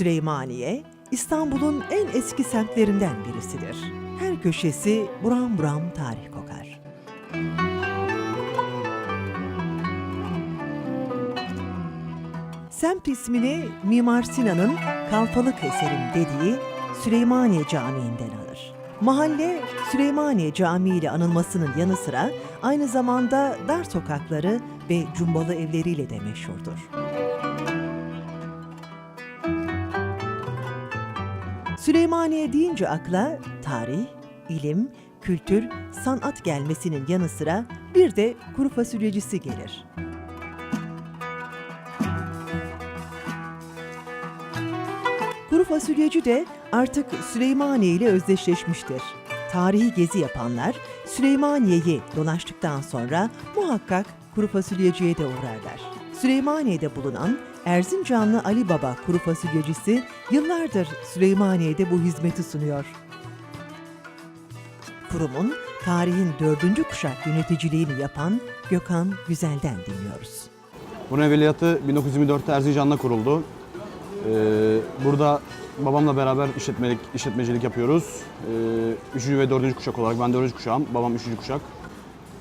Süleymaniye, İstanbul'un en eski semtlerinden birisidir. Her köşesi buram buram tarih kokar. Semt ismini Mimar Sinan'ın Kalfalık eserim dediği Süleymaniye Camii'nden alır. Mahalle Süleymaniye Camii ile anılmasının yanı sıra aynı zamanda dar sokakları ve cumbalı evleriyle de meşhurdur. Süleymaniye deyince akla tarih, ilim, kültür, sanat gelmesinin yanı sıra bir de kuru fasulyecisi gelir. Kuru fasulyeci de artık Süleymaniye ile özdeşleşmiştir. Tarihi gezi yapanlar Süleymaniye'yi dolaştıktan sonra muhakkak kuru fasulyeciye de uğrarlar. Süleymaniye'de bulunan Erzincanlı Ali Baba kuru fasulyecisi yıllardır Süleymaniye'de bu hizmeti sunuyor. Kurumun tarihin dördüncü kuşak yöneticiliğini yapan Gökhan Güzel'den dinliyoruz. Bunun evveliyatı 1924'te Erzincan'da kuruldu. Ee, burada babamla beraber işletmelik, işletmecilik yapıyoruz. Ee, üçüncü ve dördüncü kuşak olarak, ben dördüncü kuşağım, babam üçüncü kuşak.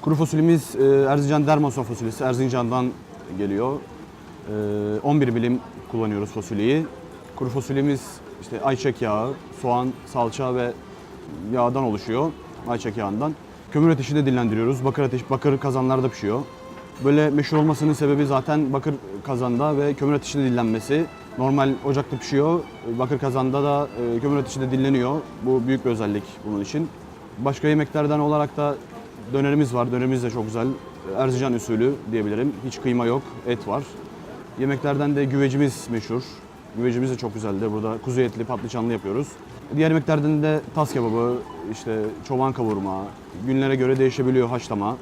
Kuru fasulyemiz e, Erzincan Dermason fasulyesi, Erzincan'dan geliyor. Ee, 11 bilim kullanıyoruz fasulyeyi. Kuru fasulyemiz işte ayçiçek yağı, soğan, salça ve yağdan oluşuyor. Ayçiçek yağından. Kömür ateşinde dinlendiriyoruz. Bakır ateş, bakır kazanlarda pişiyor. Böyle meşhur olmasının sebebi zaten bakır kazanda ve kömür ateşinde dinlenmesi. Normal ocakta pişiyor, bakır kazanda da e, kömür ateşinde dinleniyor. Bu büyük bir özellik bunun için. Başka yemeklerden olarak da dönerimiz var. Dönerimiz de çok güzel. Erzincan usulü diyebilirim. Hiç kıyma yok, et var. Yemeklerden de güvecimiz meşhur. Güvecimiz de çok güzeldir. Burada kuzu etli, patlıcanlı yapıyoruz. Diğer yemeklerden de tas kebabı, işte çoban kavurma, günlere göre değişebiliyor haşlama.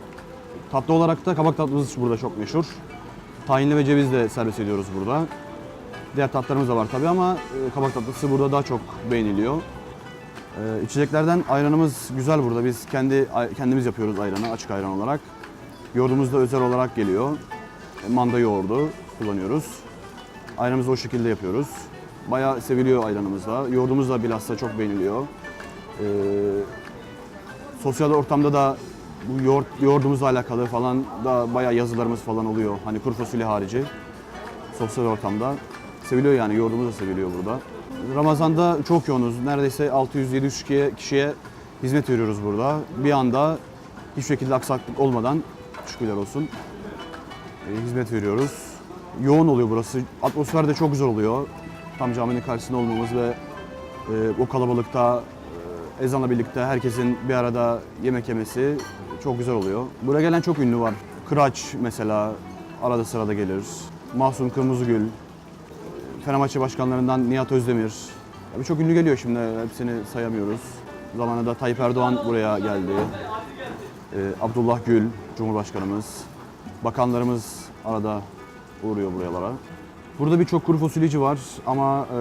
Tatlı olarak da kabak tatlımız burada çok meşhur. Tahinli ve ceviz de servis ediyoruz burada. Diğer tatlarımız da var tabii ama e, kabak tatlısı burada daha çok beğeniliyor. E, içeceklerden ayranımız güzel burada. Biz kendi kendimiz yapıyoruz ayranı açık ayran olarak. Yoğurdumuz da özel olarak geliyor. E, Manda yoğurdu kullanıyoruz. Ayranımızı o şekilde yapıyoruz. Bayağı seviliyor ayranımız da. Yoğurdumuz da bilhassa çok beğeniliyor. E, sosyal ortamda da bu yoğurt, yoğurdumuzla alakalı falan da bayağı yazılarımız falan oluyor. Hani kuru fasulye harici. Sosyal ortamda. Seviliyor yani yoğurdumuz da seviliyor burada. Ramazan'da çok yoğunuz. Neredeyse 600-700 kişiye, hizmet veriyoruz burada. Bir anda hiçbir şekilde aksaklık olmadan şükürler olsun e, hizmet veriyoruz. Yoğun oluyor burası. Atmosfer de çok güzel oluyor. Tam caminin karşısında olmamız ve e, o kalabalıkta e, ezanla birlikte herkesin bir arada yemek yemesi çok güzel oluyor. Buraya gelen çok ünlü var. Kıraç mesela arada sırada gelir. Mahsun Kırmızıgül, Fenerbahçe başkanlarından Nihat Özdemir. Ya Birçok ünlü geliyor şimdi hepsini sayamıyoruz. Zamanında Tayyip Erdoğan buraya geldi. Ee, Abdullah Gül, Cumhurbaşkanımız. Bakanlarımız arada uğruyor buralara. Burada birçok kuru fasulyeci var ama e,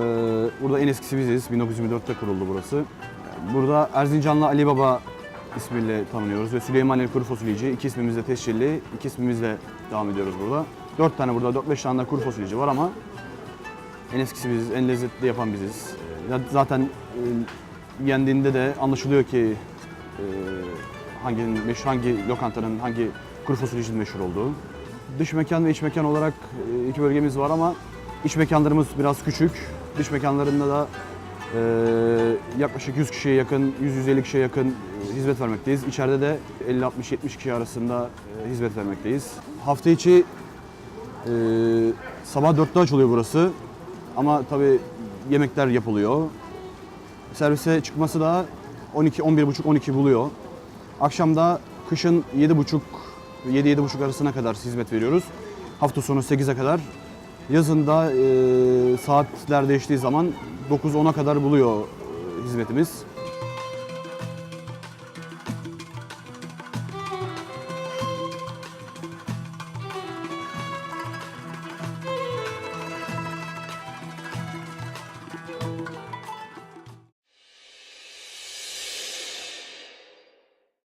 burada en eskisi biziz. 1924'te kuruldu burası. Burada Erzincanlı Ali Baba ismiyle tanınıyoruz ve Süleymaneli Kuru Fasulyeci. İki ismimizle tescilli, iki ismimizle devam ediyoruz burada. Dört tane burada, dört beş tane kuru fasulyeci var ama en eskisi biziz, en lezzetli yapan biziz. Ya Zaten e, yendiğinde de anlaşılıyor ki e, hangi meşhur, hangi lokantanın, hangi kuru fasulyecinin meşhur olduğu. Dış mekan ve iç mekan olarak e, iki bölgemiz var ama iç mekanlarımız biraz küçük. Dış mekanlarında da e, yaklaşık 100 kişiye yakın, 100-150 kişiye yakın e, hizmet vermekteyiz. İçeride de 50-60-70 kişi arasında e, hizmet vermekteyiz. Hafta içi ee, sabah 4'te açılıyor burası. Ama tabii yemekler yapılıyor. Servise çıkması da 12 11.30 12 buluyor. Akşamda kışın 7.30 7-7.30 arasına kadar hizmet veriyoruz. Hafta sonu 8'e kadar. Yazın da e, saatler değiştiği zaman 9-10'a kadar buluyor e, hizmetimiz.